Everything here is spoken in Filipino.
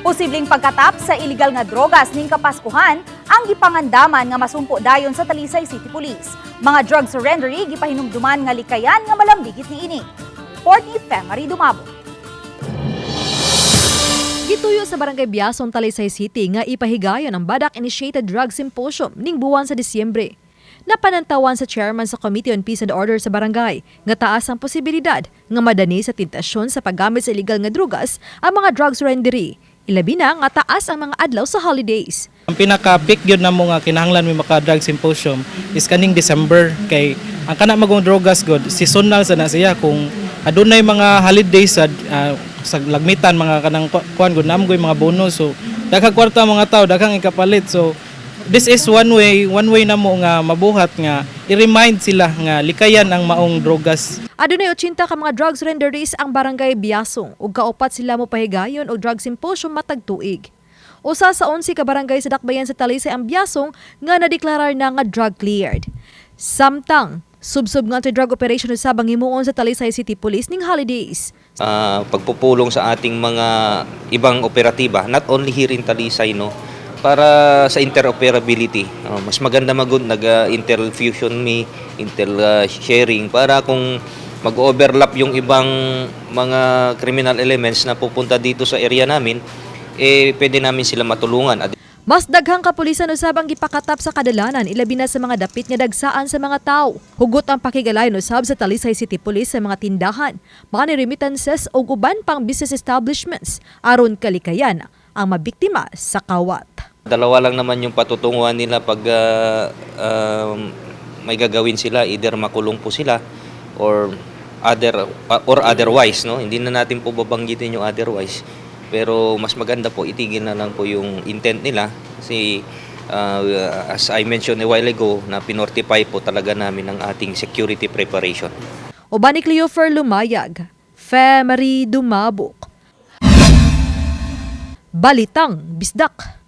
Posibleng pagkatap sa iligal nga drogas ning kapaskuhan ang gipangandaman nga masumpo dayon sa Talisay City Police. Mga drug surrendery gipahinumduman nga likayan nga malambigit ni ini. Report ni Femari Dumabo. Gituyo sa Barangay Biason, Talisay City nga ipahigayon ang Badak Initiated Drug Symposium ning buwan sa Disyembre. Napanantawan sa chairman sa Committee on Peace and Order sa barangay nga taas ang posibilidad nga madani sa tentasyon sa paggamit sa illegal nga drugas ang mga drug surrendery. Ilabi na nga taas ang mga adlaw sa holidays. Ang pinaka-peak yun na mo nga kinahanglan may maka-drug symposium is kaning December. Kay ang kana magong drogas god seasonal sa na siya. Kung adunay mga holidays sa ah, sa lagmitan mga kanang ku- kuan god namgoy mga bonus. So daghang kwarta mga tao daghang ikapalit. So this is one way one way na mo nga mabuhat nga i-remind sila nga likayan ang maong drogas Adunay 80 ka mga drug surrenderies ang barangay Biasong ug kaupat sila mo pahigayon og drug symposium matag tuig. Usa sa 11 ka barangay sa dakbayan sa Talisay ang Biasong nga nadeklarar na nga drug cleared. Samtang subsub nga sa drug operation sa bangimuon sa Talisay City Police ning holidays. ah, pagpupulong sa ating mga ibang operatiba, not only here in Talisay, no, para sa interoperability. Ah, mas maganda magud nag uh, me, intel ah, sharing para kung mag-overlap yung ibang mga criminal elements na pupunta dito sa area namin, eh pwede namin sila matulungan. At Mas daghang kapulisan usab ang gipakatap sa kadalanan ilabi na sa mga dapit nga dagsaan sa mga tao. Hugot ang pakigalayon usab sa Talisay City Police sa mga tindahan, mga remittances o uban pang business establishments aron kalikayan ang mabiktima sa kawat. Dalawa lang naman yung patutunguhan nila pag ah, um, may gagawin sila, either makulong po sila or other or otherwise, no? Hindi na natin po babanggitin yung otherwise. Pero mas maganda po itigil na lang po yung intent nila kasi ah, as I mentioned a while ago na pinortify po talaga namin ang ating security preparation. Uban ni Cleofer Lumayag, Fe Dumabok. Balitang Bisdak.